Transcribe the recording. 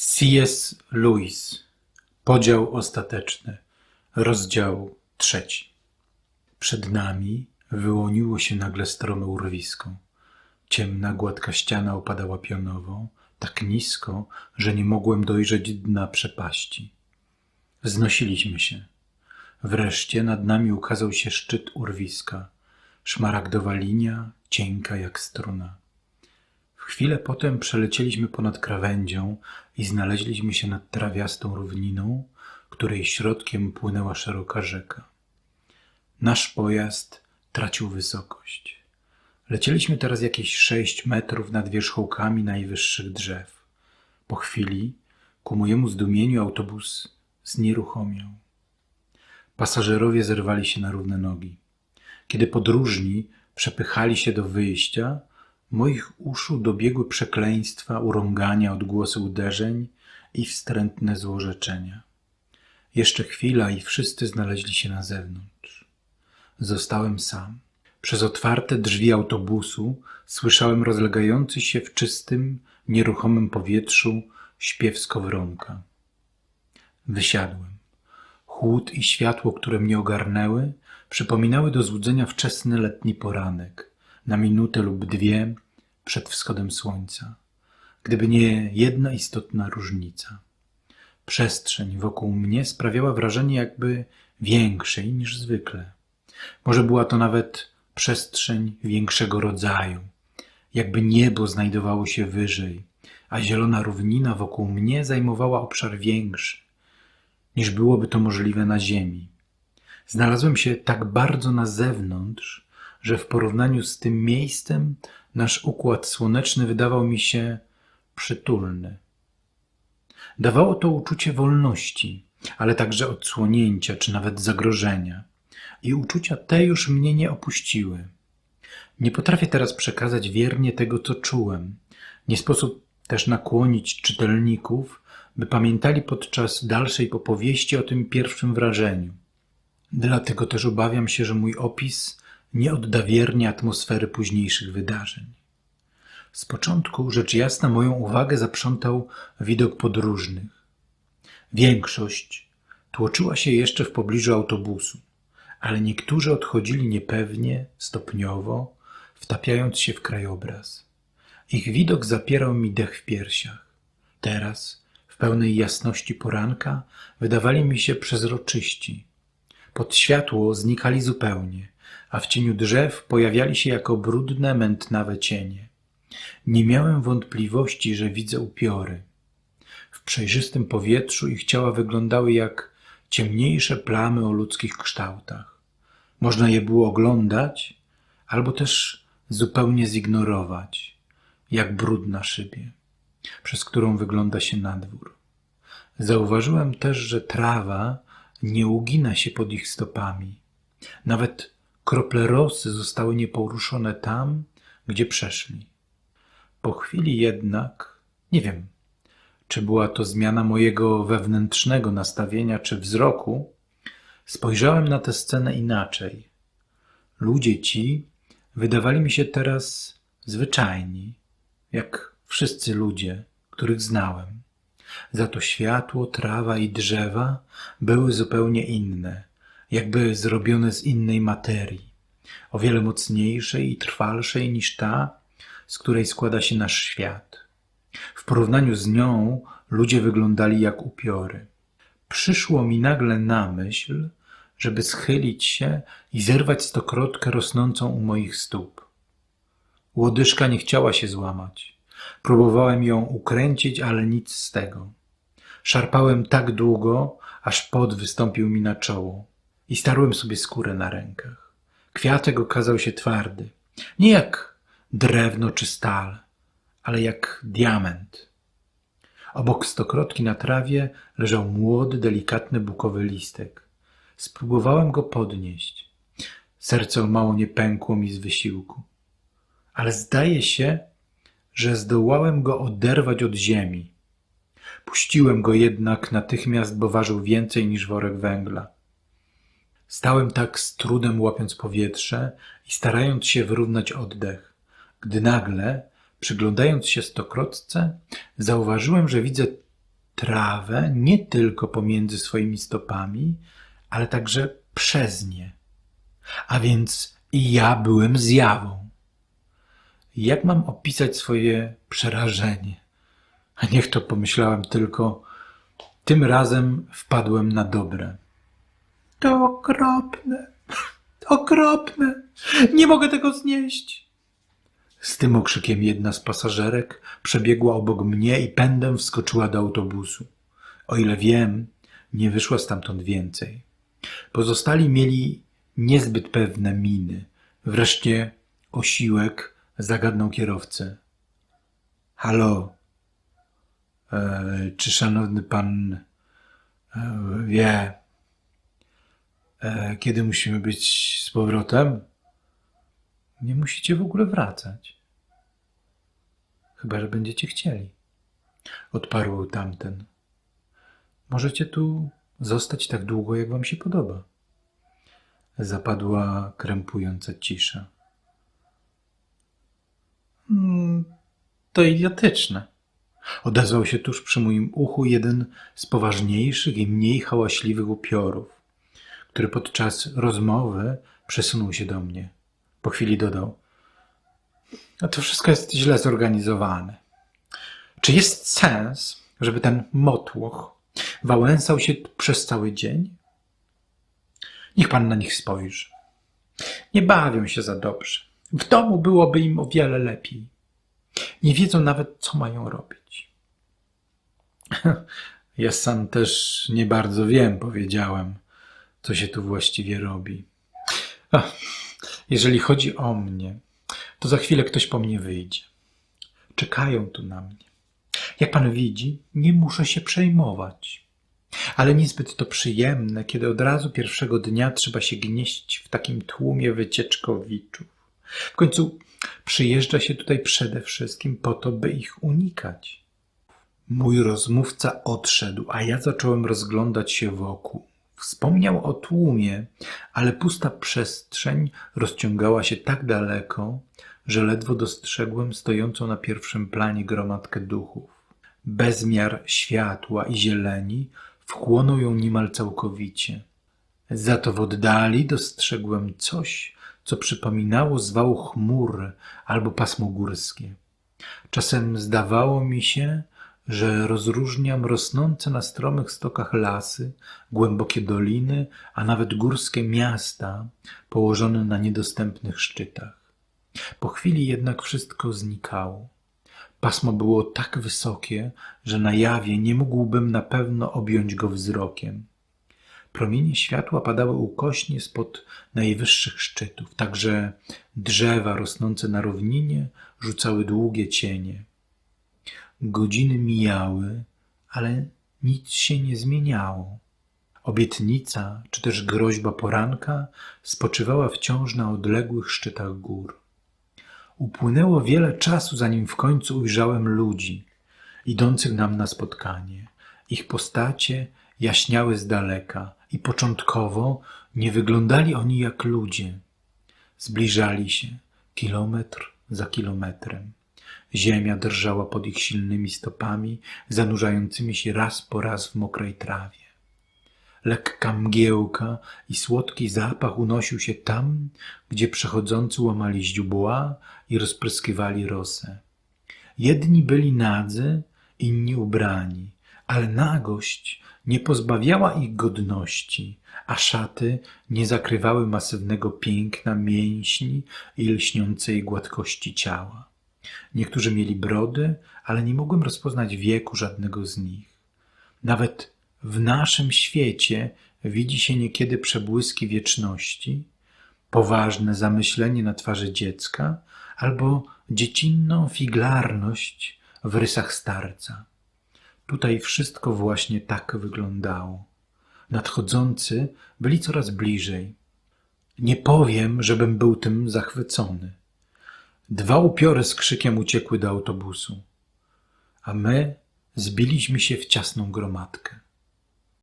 C.S. Lewis Podział ostateczny Rozdział trzeci Przed nami wyłoniło się nagle strome urwisko. Ciemna, gładka ściana opadała pionowo, tak nisko, że nie mogłem dojrzeć dna przepaści. Wznosiliśmy się. Wreszcie nad nami ukazał się szczyt urwiska. Szmaragdowa linia, cienka jak struna. Chwilę potem przelecieliśmy ponad krawędzią i znaleźliśmy się nad trawiastą równiną, której środkiem płynęła szeroka rzeka. Nasz pojazd tracił wysokość. Lecieliśmy teraz jakieś sześć metrów nad wierzchołkami najwyższych drzew. Po chwili, ku mojemu zdumieniu, autobus znieruchomiał. Pasażerowie zerwali się na równe nogi. Kiedy podróżni przepychali się do wyjścia, moich uszu dobiegły przekleństwa, urągania, odgłosy uderzeń i wstrętne złorzeczenia. Jeszcze chwila i wszyscy znaleźli się na zewnątrz. Zostałem sam. Przez otwarte drzwi autobusu słyszałem rozlegający się w czystym, nieruchomym powietrzu śpiew skowronka. Wysiadłem. Chłód i światło, które mnie ogarnęły, przypominały do złudzenia wczesny letni poranek, na minutę lub dwie przed wschodem słońca, gdyby nie jedna istotna różnica. Przestrzeń wokół mnie sprawiała wrażenie jakby większej niż zwykle. Może była to nawet przestrzeń większego rodzaju, jakby niebo znajdowało się wyżej, a zielona równina wokół mnie zajmowała obszar większy, niż byłoby to możliwe na Ziemi. Znalazłem się tak bardzo na zewnątrz, że w porównaniu z tym miejscem nasz układ słoneczny wydawał mi się przytulny. Dawało to uczucie wolności, ale także odsłonięcia czy nawet zagrożenia. I uczucia te już mnie nie opuściły. Nie potrafię teraz przekazać wiernie tego, co czułem. Nie sposób też nakłonić czytelników, by pamiętali podczas dalszej opowieści o tym pierwszym wrażeniu. Dlatego też obawiam się, że mój opis nie odda wiernie atmosfery późniejszych wydarzeń. Z początku, rzecz jasna, moją uwagę zaprzątał widok podróżnych. Większość tłoczyła się jeszcze w pobliżu autobusu, ale niektórzy odchodzili niepewnie, stopniowo, wtapiając się w krajobraz. Ich widok zapierał mi dech w piersiach. Teraz, w pełnej jasności poranka, wydawali mi się przezroczyści. Pod światło znikali zupełnie, a w cieniu drzew pojawiali się jako brudne, mętnawe cienie. Nie miałem wątpliwości, że widzę upiory. W przejrzystym powietrzu ich ciała wyglądały jak ciemniejsze plamy o ludzkich kształtach. Można je było oglądać, albo też zupełnie zignorować, jak brud na szybie, przez którą wygląda się na dwór. Zauważyłem też, że trawa nie ugina się pod ich stopami. Nawet krople rosy zostały nieporuszone tam, gdzie przeszli. Po chwili jednak, nie wiem, czy była to zmiana mojego wewnętrznego nastawienia czy wzroku, spojrzałem na tę scenę inaczej. Ludzie ci wydawali mi się teraz zwyczajni, jak wszyscy ludzie, których znałem. Za to światło, trawa i drzewa były zupełnie inne, jakby zrobione z innej materii, o wiele mocniejszej i trwalszej niż ta, z której składa się nasz świat. W porównaniu z nią ludzie wyglądali jak upiory. Przyszło mi nagle na myśl, żeby schylić się i zerwać stokrotkę rosnącą u moich stóp. Łodyżka nie chciała się złamać. Próbowałem ją ukręcić, ale nic z tego. Szarpałem tak długo, aż pot wystąpił mi na czoło i starłem sobie skórę na rękach. Kwiatek okazał się twardy. Nie jak drewno czy stal, ale jak diament. Obok stokrotki na trawie leżał młody, delikatny bukowy listek. Spróbowałem go podnieść. Serce mało nie pękło mi z wysiłku. Ale zdaje się, że zdołałem go oderwać od ziemi. Puściłem go jednak natychmiast, bo ważył więcej niż worek węgla. Stałem tak z trudem łapiąc powietrze i starając się wyrównać oddech, gdy nagle, przyglądając się stokrotce, zauważyłem, że widzę trawę nie tylko pomiędzy swoimi stopami, ale także przez nie. A więc i ja byłem zjawą. Jak mam opisać swoje przerażenie? A niech to pomyślałem tylko, tym razem wpadłem na dobre. To okropne, okropne, nie mogę tego znieść. Z tym okrzykiem jedna z pasażerek przebiegła obok mnie i pędem wskoczyła do autobusu. O ile wiem, nie wyszła stamtąd więcej. Pozostali mieli niezbyt pewne miny. Wreszcie osiłek zagadnął kierowcę. Halo, e, czy szanowny pan e, wie, kiedy musimy być z powrotem? Nie musicie w ogóle wracać. Chyba, że będziecie chcieli. Odparł tamten. Możecie tu zostać tak długo, jak wam się podoba. Zapadła krępująca cisza. Mm, to idiotyczne. Odezwał się tuż przy moim uchu jeden z poważniejszych i mniej hałaśliwych upiorów, który podczas rozmowy przesunął się do mnie. Po chwili dodał: A to wszystko jest źle zorganizowane. Czy jest sens, żeby ten motłoch wałęsał się przez cały dzień? Niech pan na nich spojrzy. Nie bawią się za dobrze. W domu byłoby im o wiele lepiej. Nie wiedzą nawet, co mają robić. Ja sam też nie bardzo wiem, powiedziałem, co się tu właściwie robi. Ach, jeżeli chodzi o mnie, to za chwilę ktoś po mnie wyjdzie. Czekają tu na mnie. Jak pan widzi, nie muszę się przejmować. Ale niezbyt to przyjemne, kiedy od razu pierwszego dnia trzeba się gnieść w takim tłumie wycieczkowiczów. W końcu przyjeżdża się tutaj przede wszystkim po to, by ich unikać. Mój rozmówca odszedł, a ja zacząłem rozglądać się wokół. Wspomniał o tłumie, ale pusta przestrzeń rozciągała się tak daleko, że ledwo dostrzegłem stojącą na pierwszym planie gromadkę duchów. Bezmiar światła i zieleni wchłonął ją niemal całkowicie. Za to w oddali dostrzegłem coś, co przypominało zwał chmur albo pasmo górskie. Czasem zdawało mi się, że rozróżniam rosnące na stromych stokach lasy, głębokie doliny, a nawet górskie miasta położone na niedostępnych szczytach. Po chwili jednak wszystko znikało. Pasmo było tak wysokie, że na jawie nie mógłbym na pewno objąć go wzrokiem. Promienie światła padały ukośnie spod najwyższych szczytów, także drzewa rosnące na równinie rzucały długie cienie. Godziny mijały, ale nic się nie zmieniało. Obietnica, czy też groźba poranka spoczywała wciąż na odległych szczytach gór. Upłynęło wiele czasu, zanim w końcu ujrzałem ludzi, idących nam na spotkanie. Ich postacie jaśniały z daleka i początkowo nie wyglądali oni jak ludzie. Zbliżali się kilometr za kilometrem. Ziemia drżała pod ich silnymi stopami, zanurzającymi się raz po raz w mokrej trawie. Lekka mgiełka i słodki zapach unosił się tam, gdzie przechodzący łamali źdźbła i rozpryskiwali rosę. Jedni byli nadzy, inni ubrani, ale nagość nie pozbawiała ich godności, a szaty nie zakrywały masywnego piękna mięśni i lśniącej gładkości ciała. Niektórzy mieli brody, ale nie mogłem rozpoznać wieku żadnego z nich. Nawet w naszym świecie widzi się niekiedy przebłyski wieczności, poważne zamyślenie na twarzy dziecka albo dziecinną figlarność w rysach starca. Tutaj wszystko właśnie tak wyglądało. Nadchodzący byli coraz bliżej. Nie powiem, żebym był tym zachwycony. Dwa upiory z krzykiem uciekły do autobusu, a my zbiliśmy się w ciasną gromadkę.